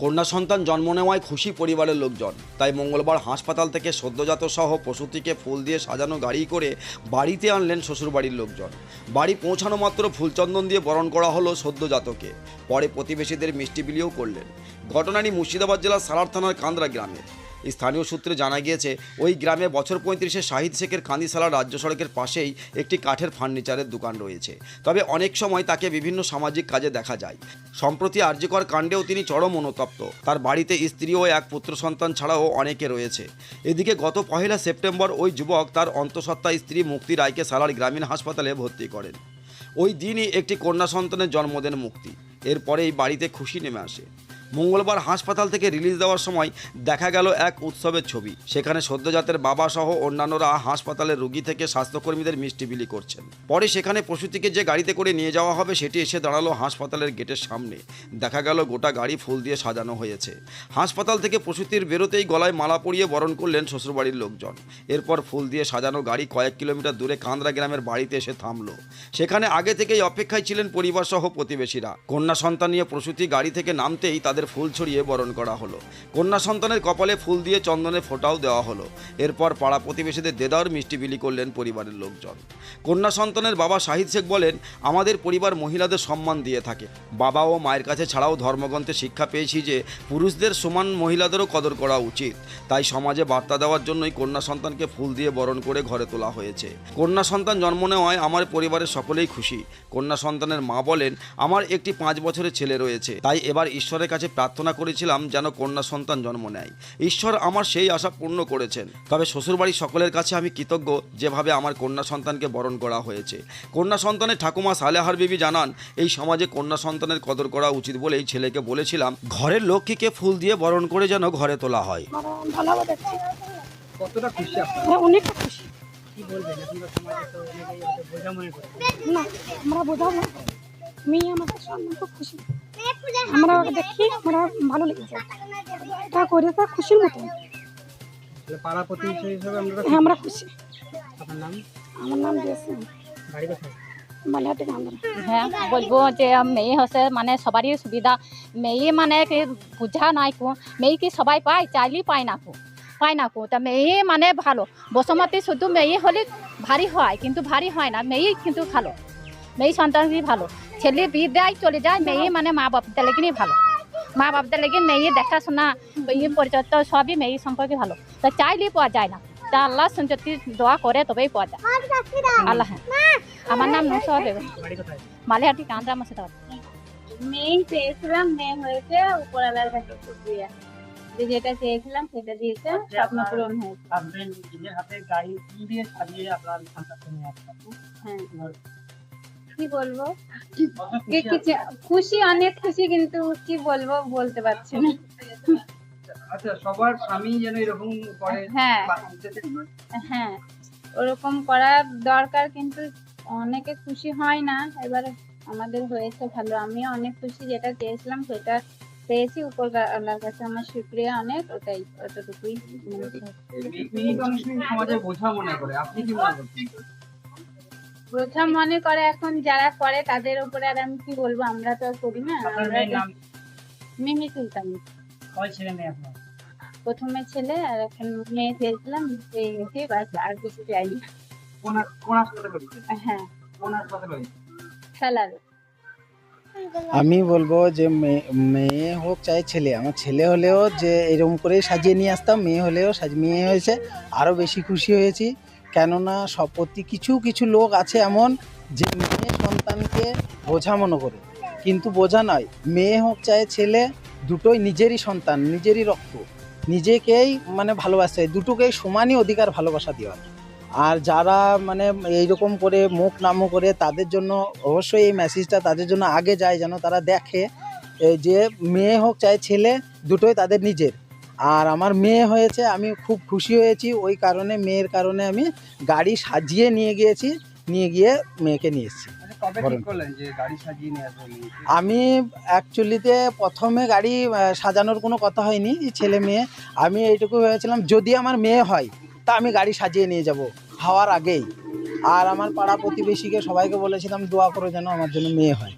কন্যা সন্তান জন্ম নেওয়ায় খুশি পরিবারের লোকজন। তাই মঙ্গলবার হাসপাতাল থেকে সদ্যজাত সহ পশুটিকে ফুল দিয়ে সাজানো গাড়ি করে বাড়িতে আনলেন শ্বশুরবাড়ির লোকজন। বাড়ি পৌঁছানো মাত্র ফুলচন্দন দিয়ে বরণ করা হলো সদ্যজাতকে। পরে প্রতিবেশীদের মিষ্টি বিলিও করলেন। ঘটনাটি মুর্শিদাবাদ জেলার সালার থানার কান্দ্রা গ্রামে। স্থানীয় সূত্রে জানা গিয়েছে, ওই গ্রামে বছর পঁয়ত্রিশে শাহিদ শেখের কান্দিসালা রাজ্য সড়কের পাশেই একটি কাঠের ফার্নিচারের দোকান রয়েছে। তবে অনেক সময় তাকে বিভিন্ন সামাজিক কাজে দেখা যায়। সম্প্রতি আর্যিকর কাণ্ডেও তিনি চরম অনুতপ্ত। তার বাড়িতে স্ত্রী ও এক পুত্র সন্তান ছাড়াও অনেকে রয়েছে। এদিকে গত পহেলা সেপ্টেম্বর ওই যুবক তার অন্তঃসত্ত্বা স্ত্রী মুক্তি রায়কে সালার গ্রামীণ হাসপাতালে ভর্তি করেন। ওই দিনই একটি কন্যা সন্তানের জন্ম দেন মুক্তি। এরপরেই বাড়িতে খুশি নেমে আসে। মঙ্গলবার হাসপাতাল থেকে রিলিজ দেওয়ার সময় দেখা গেল এক উৎসবের ছবি। সেখানে সদ্যজাতের বাবা সহ অন্যান্যরা হাসপাতালের রুগী থেকে স্বাস্থ্যকর্মীদের মিষ্টি বিলি করছেন। পরে সেখানে প্রসূতিকে যে গাড়িতে করে নিয়ে যাওয়া হবে, সেটি এসে দাঁড়াল হাসপাতালের গেটের সামনে। দেখা গেল গোটা গাড়ি ফুল দিয়ে সাজানো হয়েছে। হাসপাতাল থেকে প্রসূতির বেরোতেই গলায় মালা পরিয়ে বরণ করলেন শ্বশুরবাড়ির লোকজন। এরপর ফুল দিয়ে সাজানো গাড়ি কয়েক কিলোমিটার দূরে কান্দ্রা গ্রামের বাড়িতে এসে থামলো। সেখানে আগে থেকেই অপেক্ষায় ছিলেন পরিবার সহ প্রতিবেশীরা। কন্যা সন্তান নিয়ে প্রসূতি গাড়ি থেকে নামতেই তাদের ফুল ছড়িয়ে বরণ করা হলো। কন্যা সন্তানের কপালে ফুল দিয়ে চন্দনের ফোঁটাও দেওয়া হলো। এরপর পাড়া প্রতিবেশীদের দেদার মিষ্টি বিলি করলেন পরিবারের লোকজন। কন্যা সন্তানের বাবা শাহিদ শেখ বলেন, আমাদের পরিবার মহিলাদের সম্মান দিয়ে থাকে। বাবা ও মায়ের কাছে ছাড়াও ধর্মগ্রন্থে শিক্ষা পেয়েছি যে, পুরুষদের সমান মহিলাদেরও কদর করা উচিত। তাই সমাজে বার্তা দেওয়ার জন্যই কন্যা সন্তানকে ফুল দিয়ে বরণ করে ঘরে তোলা হয়েছে। কন্যা সন্তান জন্ম নেওয়ায় আমার পরিবারের সকলেই খুশি। কন্যা সন্তানের মা বলেন, আমার একটি পাঁচ বছরের ছেলে রয়েছে। তাই এবার ঈশ্বরের কাছে প্রার্থনা করেছিলাম যেন কন্যা সন্তান জন্ম নেয়। ঈশ্বর আমার সেই আশা পূর্ণ করেছেন। তবে শ্বশুরবাড়ির সকলের কাছে আমি কৃতজ্ঞ যেভাবে আমার কন্যা সন্তানকে বরণ করা হয়েছে। কন্যা সন্তানের ঠাকুমা সালেহার বিবি জানান এই সমাজে কন্যা সন্তানের কদর করা উচিত বলেই ছেলেকে বলেছিলাম ঘরের লক্ষ্মীকে ফুল দিয়ে বরণ করে যেন ঘরে তোলা হয়। আমরা কতটা খুশি অনেকটা খুশি। কি বলবেন? সমাজে তো অনেকেই বোঝা মনে করে। না আমরা বোঝাবো মেয়ে আমাদের সম্মান খুব খুশি। আমরা দেখি আমরা ভালো লেগেছে। এটা করে তো খুশির মতো। হ্যাঁ আমরা খুশি। আমার নাম দিয়েছে হ্যাঁ বলব যে মেয়ে হচ্ছে মানে সবারই সুবিধা। মেয়ে মানে কি বুঝা নাই কো। মেয়ে কি সবাই পায়? চাইলেই পায় না কো। পায় না কো। তা মেয়ে মানে ভালো। বসুমতী শুধু মেয়ে হলে ভারী হয় কিন্তু ভারী হয় না। মেয়েই কিন্তু ভালো। মেয়ে সন্তানই ভালো। ছেলে বিয়ে দেয় চলে যায় মেয়ে মানে মা বাপদের লেগেই ভালো। মা বাপদের লেগে মেয়ে দেখাশোনা ইয়ে পরিচর্য সবই মেয়ে সম্পর্কে ভালো। তা চাইলেই পাওয়া যায় না। তা আল্লাহ যদি দোয়া করে তবেই পাওয়া যায়। আল্লাহ আমার নাম নুসা বেগম। বাড়ি কোথায়? মালিহাটি কান্দ্রা মুর্শিদাবাদ। মেয়েই চেয়েছিলাম মেয়ে হয়েছে উপরওয়ালার কাছে যেটা চেয়েছিলাম সেটা দিয়েছে স্বপ্ন পূরণ হয়েছে। হাতে গাড়ি দিয়ে সাজিয়ে আপনার হ্যাঁ। কি বলব খুশি অনেক খুশি কিন্তু কি বলব বলতে পারছি না আচ্ছা সবার স্বামী যেন এরকম করে হ্যাঁ হ্যাঁ ওরকম করা দরকার কিন্তু অনেকে খুশি হয় না এবারে আমাদের হয়েছে ভালো আমিও অনেক খুশি যেটা চেয়েছিলাম সেটা পেয়েছি উপর আল্লাহর কাছে আমার শুক্রিয়া অনেক ওটাই অতটুকুই মনে হয়। সমাজে বোঝা মনে করে আপনি কি মনে করছেন প্রথম মনে করে এখন যারা করে তাদের উপরে আর আমি কি বলব? আমরা তো আর করি না। মিমি সুলতান। কয় ছেলে মেয়ে আপনার? প্রথমে ছেলে আর এখন মেয়ে চেয়েছিলাম পেয়ে গেছি বাস আর কিছু চাইনি কোন কোন হাসপাতালে করেছে হ্যাঁ। কোন হাসপাতালে করেছে খেলার আমি বলব যে মেয়ে- মেয়ে হোক চাই ছেলে। আমার ছেলে হলেও যে এরকম করে সাজিয়ে নিয়ে আসতাম মেয়ে হলেও সাজ মেয়ে হয়েছে। আরও বেশি খুশি হয়েছি। কেননা প্রতি কিছু কিছু লোক আছে এমন যে মেয়ে সন্তানকে বোঝা মনে করে। কিন্তু বোঝা নয়, মেয়ে হোক চায় ছেলে, দুটোই নিজেরই সন্তান, নিজেরই রক্ত। নিজেকেই মানে ভালোবাসতে হয় দুটোকেই সমানই অধিকার, ভালোবাসা দেওয়ার আর যারা মানে এইরকম করে মুখ নামো করে, তাদের জন্য অবশ্যই এই মেসেজটা তাদের জন্য আগে যায়, যেন তারা দেখে যে মেয়ে হোক চায় ছেলে, দুটোই তাদের নিজের। আর আমার মেয়ে হয়েছে আমি খুব খুশি হয়েছি। ওই কারণে মেয়ের কারণে আমি গাড়ি সাজিয়ে নিয়ে গিয়েছি নিয়ে গিয়ে মেয়েকে নিয়ে এসেছি। মেয়েকে? আমি অ্যাকচুয়ালিতে প্রথমে গাড়ি সাজানোর কোনো কথা হয়নি ছেলে মেয়ে। আমি এইটুকু ভেবেছিলাম যদি আমার মেয়ে হয় তা আমি গাড়ি সাজিয়ে নিয়ে যাব হওয়ার আগেই। আর আমার পাড়া প্রতিবেশীকে সবাইকে বলেছিলাম দোয়া করে যেন আমার জন্য মেয়ে হয়।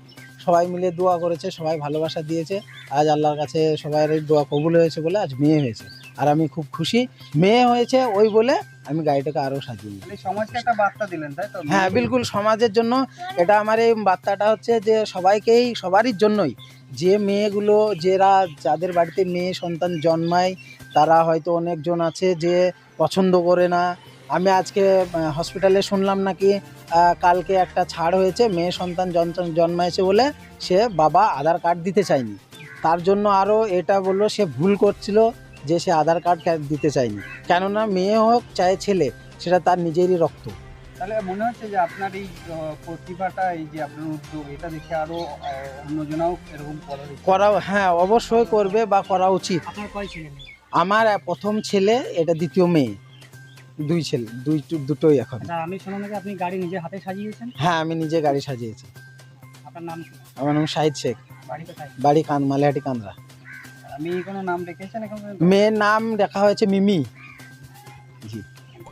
সবাই মিলে দোয়া করেছে সবাই ভালোবাসা দিয়েছে। আজ আল্লাহর কাছে সবাই দোয়া কবুল হয়েছে বলে আজ মেয়ে হয়েছে। আর আমি খুব খুশি মেয়ে হয়েছে ওই বলে আমি গাড়িটাকে আরও সাজিয়ে সমাজকে একটা বার্তা দিলেন তাই তো? হ্যাঁ বিলকুল সমাজের জন্য এটা আমার এই বার্তাটা হচ্ছে যে সবাইকেই সবারই জন্যই যে মেয়েগুলো যারা যাদের বাড়িতে মেয়ে সন্তান জন্মায় তারা হয়তো অনেকজন আছে যে পছন্দ করে না আমি আজকে হসপিটালে শুনলাম নাকি কালকে একটা ছাড় হয়েছে মেয়ে সন্তান জন- জন্মাইছে বলে সে বাবা আধার কার্ড দিতে চায়নি। তার জন্য আরও এটা বলল সে ভুল করছিল যে সে আধার কার্ড দিতে চায়নি। কেননা মেয়ে হোক চায় ছেলে সেটা তার নিজেরই রক্ত। তাহলে মনে হচ্ছে যে আপনার এই প্রতিভাটা এই যে আপনার উদ্যোগ এটা দেখে আরও আহ, অন্যজনাও এরকম করা হ্যাঁ অবশ্যই করবে বা করা উচিত? আমার প্রথম ছেলে এটা দ্বিতীয় মেয়ে। দুই ছেলে দুই দুটোই এখন। আমি শুনলাম নাকি আপনি গাড়ি নিজে হাতে সাজিয়েছেন? হ্যাঁ আমি নিজে গাড়ি সাজিয়েছি। আপনার নাম কি? আমার নাম শাহিদ শেখ। বাড়ি কোথায়? বাড়ি কান মালিহাটি কান্দরা আমি কোনো নাম রেখেছেন এখন মেয়ের নাম দেখা হয়েছে মিমি।